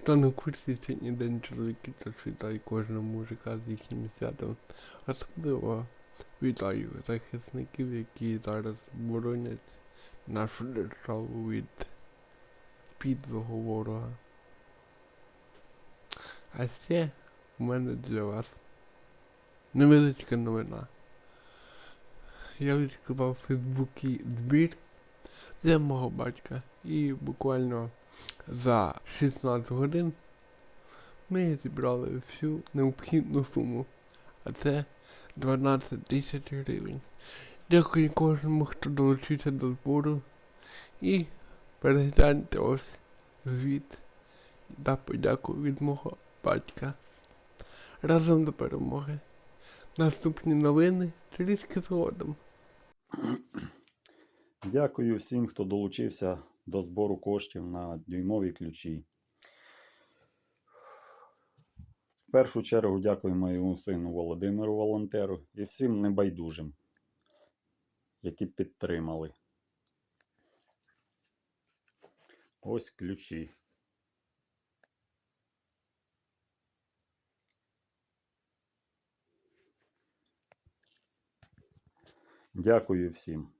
Хто не в курсі, сьогодні день чоловіків, то вітаю кожного мужика з їхнім святом. Особливо вітаю захисників, які зараз боронять нашу державу від підлого ворога. А ще у мене для вас невеличка новина. Я відкривав в Фейсбуці збір для мого батька і буквально за 16 годин ми зібрали всю необхідну суму. А це 12 тисяч гривень. Дякую кожному, хто долучився до збору. І перегляньте ось звіт та подяку від мого батька. Разом до перемоги. Наступні новини трішки згодом. Дякую всім, хто долучився до збору коштів на дюймові ключі. В першу чергу дякую моєму сину Володимиру волонтеру і всім небайдужим, які підтримали. Ось ключі. Дякую всім.